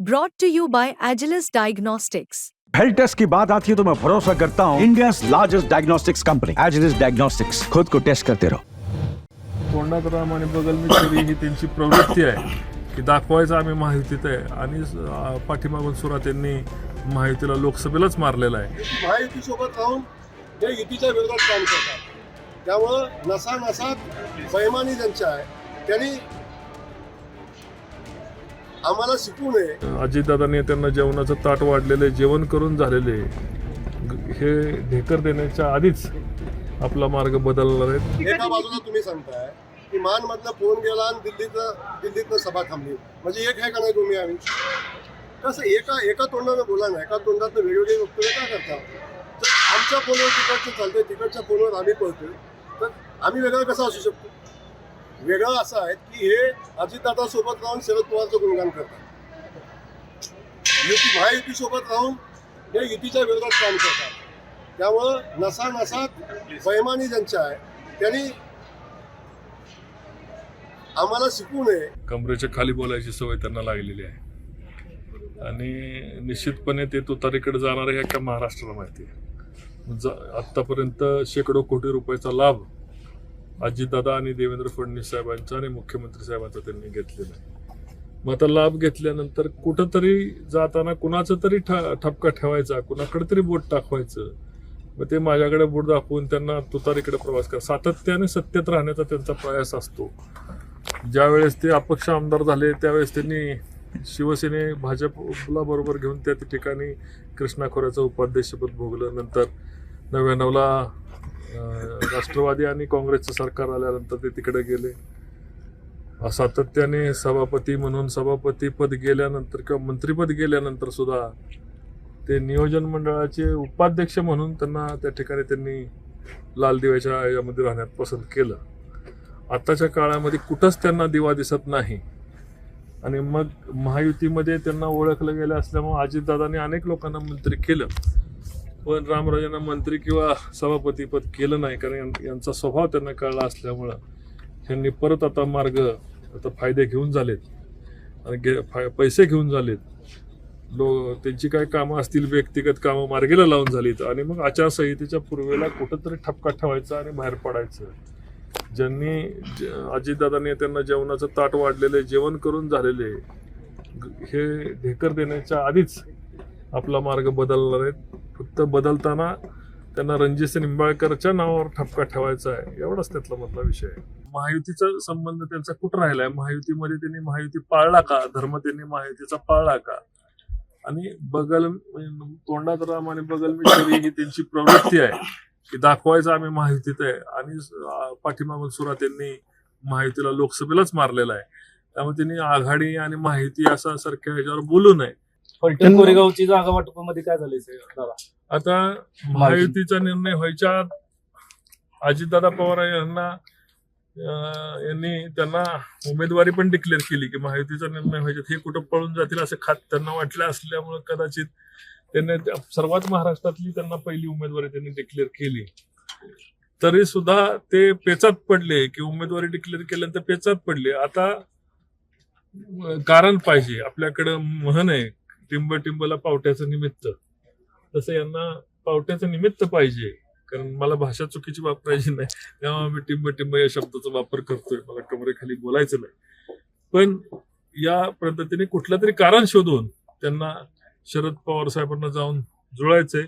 Brought to you by Agilus Diagnostics. Health test की बात आती है तो मैं भरोसा करता हूँ India largest diagnostics company Agilus diagnostics खुद को टेस्ट करते रहो तोंडात राम आणि बगल मी ही त्यांची प्रवृत्ती आहे की दाखवायचं आम्ही महायुतीत आहे आणि पाठीमागून सुरुवात त्यांनी महायुतीला लोकसभेलाच मारलेला आहे. महायुतीसोबत राहून ते युतीच्या विरोधात काम करतात. त्यामुळं नसा नसात बैमानी ज्यांच्या आहे त्यांनी आम्हाला शिकू नये. अजितदादांनी त्यांना जेवणाचं ताट वाढलेले जेवण करून झालेले. हे ढेकर देण्याच्या आधीच आपला मार्ग बदलणार आहे एका बाजूला तुम्ही सांगताय की मानमधनं फोन गेला आणि दिल्लीतनं दिल्लीतनं सभा थांबली. म्हणजे एक आहे का नाही तुम्ही आम्ही? कसं एका एका तोंडानं बोला ना. एका तोंडातनं वेगवेगळे वक्तव्य का करता? जर आमच्या फोनवर तिकडचं चालतंय तिकडच्या फोनवर आम्ही पळतोय. तर आम्ही वेगळं कसं असू शकतो? वेगळं असं आहे की हे अजितदादा सोबत राहून शरद पवारचं गुणगान करतात. युती महायुतीसोबत राहून हे युतीच्या विरोधात काम करतात. त्यामुळं नसा नसात बैमानी ज्यांच्या आहे त्यांनी आम्हाला शिकू नये. कमरेच्या खाली बोलायची सवय त्यांना लागलेली आहे. आणि निश्चितपणे ते तुतारीकडे जाणार आहे अख्ख्या महाराष्ट्राला माहिती आहे. आत्तापर्यंत शेकडो कोटी रुपयाचा लाभ अजितदादा आणि देवेंद्र फडणवीस साहेबांचा आणि मुख्यमंत्री साहेबांचा त्यांनी घेतलेला आहे. मग आता लाभ घेतल्यानंतर कुठंतरी जाताना कुणाचं तरी ठपका ठेवायचा कुणाकडे तरी बोट टाकवायचं. मग ते माझ्याकडे बोट दाखवून त्यांना तुतारीकडे प्रवास करा. सातत्याने सत्तेत राहण्याचा त्यांचा प्रयास असतो. ज्यावेळेस ते अपक्ष आमदार झाले त्यावेळेस त्यांनी शिवसेने भाजपला बरोबर घेऊन त्या ठिकाणी कृष्णा खोऱ्याचं उपाध्यक्षपद भोगलं. नंतर नव्याण्णवला राष्ट्रवादी आणि काँग्रेसचं सरकार आल्यानंतर ते तिकडे गेले. सातत्याने सभापती म्हणून सभापती पद गेल्यानंतर किंवा मंत्रीपद गेल्यानंतर सुद्धा ते नियोजन मंडळाचे उपाध्यक्ष म्हणून त्यांना त्या ठिकाणी त्यांनी लाल दिव्याच्या यामध्ये राहण्यात पसंत केलं. आताच्या काळामध्ये कुठंच त्यांना दिवा दिसत नाही. आणि मग महायुतीमध्ये त्यांना ओळखलं गेलं असल्यामुळे अजितदादांनी अनेक लोकांना मंत्री केलं. पण रामराजांना मंत्री किंवा सभापतीपद केलं नाही कारण यां- यांचा स्वभाव त्यांना कळला असल्यामुळं त्यांनी परत आता मार्ग आता फायदे घेऊन झालेत. आणि गे फाय पैसे घेऊन झालेत. लो त्यांची काय कामं असतील व्यक्तिगत कामं मार्गेला लावून झालीत. आणि मग आचारसंहितेच्या पूर्वेला कुठंतरी ठपका ठेवायचा आणि बाहेर पडायचं. ज्यांनी ज- अजितदादांनी त्यांना जेवणाचं ताट वाढलेले जेवण करून झालेले हे ढेकर देण्याच्या आधीच आपला मार्ग बदलणार आहेत. फक्त बदलताना त्यांना रणजित निंबाळकरच्या नावावर ठपका ठेवायचा आहे. एवढाच त्यातला मधला विषय आहे. महायुतीचा संबंध त्यांचा कुठं राहिलाय? महायुतीमध्ये त्यांनी महायुती पाळला का? धर्म त्यांनी महायुतीचा पाळला का? आणि बगल म्हणजे तोंडात राम आणि बगल मिश्री ही त्यांची प्रवृत्ती आहे की दाखवायचं आम्ही महायुतीत आहे. आणि पाठीमागून सुरुवात त्यांनी महायुतीला लोकसभेलाच मारलेला आहे. त्यामुळे त्यांनी आघाडी आणि माहिती असा सारख्या ह्याच्यावर बोलू नये. फलटण कोरेगावची जागा वाटपामध्ये काय झालंय? दादा. आता महायुतीचा निर्णय व्हायच्या आत अजितदादा पवार यांना अं, यांनी त्यांना उमेदवारी पण डिक्लेअर केली की महायुतीचा निर्णय व्हायच्या हे कुठं पळून जातील असं खात त्यांना वाटलं असल्यामुळं कदाचित त्यांनी त्या- सर्वात महाराष्ट्रातली त्यांना पहिली उमेदवारी त्यांनी डिक्लेअर केली. तरी सुद्धा ते पेचात पडले की उमेदवारी डिक्लेअर केल्यानंतर पेचात पडले. आता अं, कारण पाहिजे. आपल्याकडं म्हण आहे टिंब टिंबला पावट्याचं निमित्त. तसं यांना पावट्याचं निमित्त पाहिजे. कारण मला भाषा चुकीची वापरायची नाही. तेव्हा मी टिंब टिंब या शब्दाचा वापर करतोय. मला कमरेखाली बोलायचं नाही. पण या पद्धतीने कुठलं तरी कारण शोधून त्यांना शरद पवार साहेबांना जाऊन जुळायचंय.